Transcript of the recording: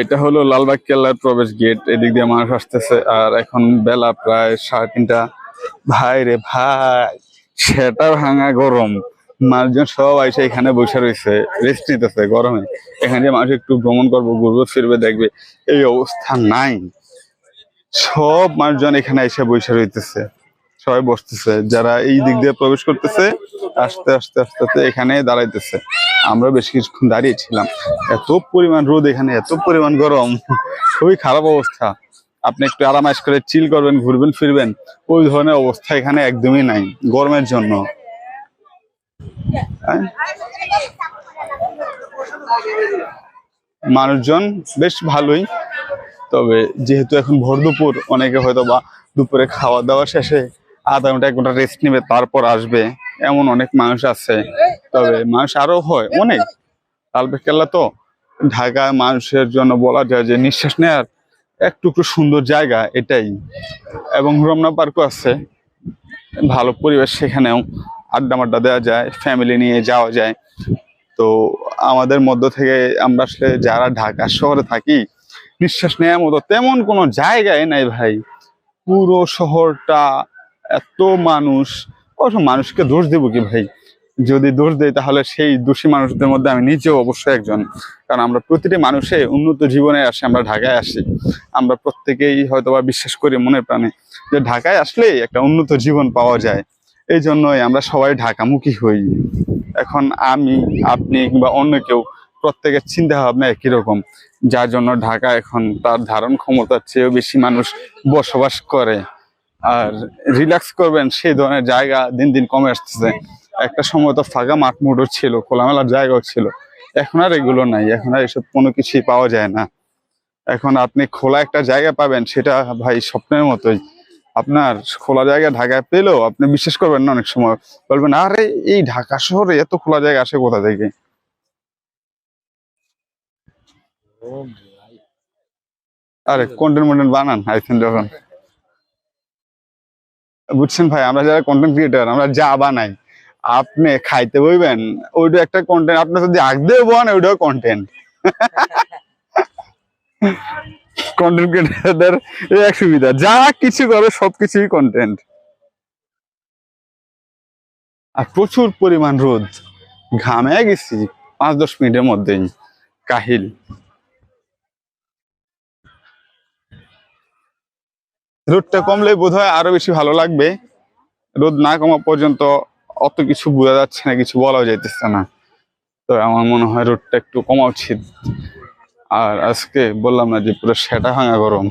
এটা হলো লালবাগ কেল্লার প্রবেশ গেট, এদিক দিয়ে মানুষ আসতেছে। আর এখন বেলা প্রায় সাড়ে তিনটা। ভাই রে ভাই, সেটা ভাঙা গরম। মানুষজন সব এসে এখানে বসে রয়েছে রেস্ট নিতেছে গরমে। এখানে যে মানুষ একটু ভ্রমণ করব, ঘুরবে, ফিরবে, দেখবে, এই অবস্থা নাই। সব মানুষজন এখানে এসে বসে রইতেছে। সবাই বসতেছে, যারা এই দিক দিয়ে প্রবেশ করতেছে, আস্তে আস্তে আস্তে আস্তে এখানে দাঁড়াইতেছে। আমরা বেশ কিছুক্ষণ দাঁড়িয়েছিলাম এত পরিমাণ রোদ এখানে, এত পরিমাণ গরম, খুবই খারাপ অবস্থা। আপনি একটু আরামাইশ করে চিল করবেন, ঘুরবেন, ফিরবেন, ওই ধরনের অবস্থা এখানে একদমই নাই, গরমের জন্য। হ্যাঁ? মানুষজন বেশ ভালোই, তবে যেহেতু এখন ভোর দুপুর, অনেকে হয়তো বা দুপুরে খাওয়া দাওয়া শেষে আধা ঘণ্টা, এক ঘণ্টা রেস্ট নেবে, তারপর আসবে। এমন অনেক মানুষ আছে। তবে মানুষ আরও হয়, অনেক। লালবাগ কেল্লা তো ঢাকায় মানুষের জন্য বলা যায় যে নিঃশ্বাস নেওয়ার একটু সুন্দর জায়গা এটাই। এবং রমনা পার্কও আছে। ভালো পরিবেশ সেখানেও আড্ডা মাড্ডা দেওয়া যায় ফ্যামিলি নিয়ে যাওয়া যায়। তো আমাদের মধ্য থেকে আমরা আসলে যারা ঢাকা শহরে থাকি, নিঃশ্বাস নেওয়ার মতো তেমন কোনো জায়গায় নাই ভাই। পুরো শহরটা এত মানুষ। অবশ্য মানুষকে দোষ দেবো কি ভাই? যদি দোষ দেয় তাহলে সেই দোষী মানুষদের মধ্যে আমি নিজেও অবশ্যই একজন। কারণ আমরা প্রতিটি মানুষে উন্নত জীবনে আসি, আমরা ঢাকায় আসি। আমরা প্রত্যেকেই হয়তোবা বিশ্বাস করি মনে প্রাণে যে ঢাকায় আসলেই একটা উন্নত জীবন পাওয়া যায়। এই জন্যই আমরা সবাই ঢাকামুখী হই। এখন আমি, আপনি কিংবা অন্য কেউ, প্রত্যেকের চিন্তা ভাবনা একই রকম। যার জন্য ঢাকা এখন তার ধারণ ক্ষমতার চেয়েও বেশি মানুষ বসবাস করে। আর রিল্যাক্স করবেন, সেই ধরনের জায়গা দিন দিন কমে আসতেছে। একটা সময় তো ফাঁকা মাঠ মুঠো ছিল, খোলামেলার জায়গাও ছিল। এখন আর এগুলো নাই, এখন আর এসব কোনো কিছুই পাওয়া যায় না। এখন আপনি খোলা একটা জায়গা পাবেন, সেটা ভাই স্বপ্নের মতোই। আপনার খোলা জায়গা ঢাকায় পেলেও আপনি বিশ্বাস করবেন না অনেক সময়। বলবেন, আরে, এই ঢাকা শহরে এত খোলা জায়গা আসে কোথা থেকে? আরে কন্টেন্ট মন্টেন্ট বানান আইছেন যখন। বুঝছেন ভাই? আমরা যারা কন্টেন্ট ক্রিয়েটার আমরা যা বানাই, আপনি খাইতে বইবেন, ওইটা একটা কন্টেন্ট আপনি যদি আগ দিয়ে বান ওইটাও কন্টেন্ট কন্টেন্ট ক্রিয়েটারদের এই এক সুবিধা। যা কিছু করে সবকিছুই কন্টেন্ট আর প্রচুর পরিমাণ রোদ। ঘামে গেছি, পাঁচ দশ মিনিটের মধ্যেই। কাহিল। রোদটা কমলে বোধ হয় আরও বেশি ভালো লাগবে। রোদ না কমা পর্যন্ত অত কিছু বোঝা যাচ্ছে না, কিছু বলাও যাইতেছে না। তো আমার মনে হয় রোদটা একটু কমা উচিত। আর আজকে বললাম না যে পুরো সেটা ভাঙা গরম।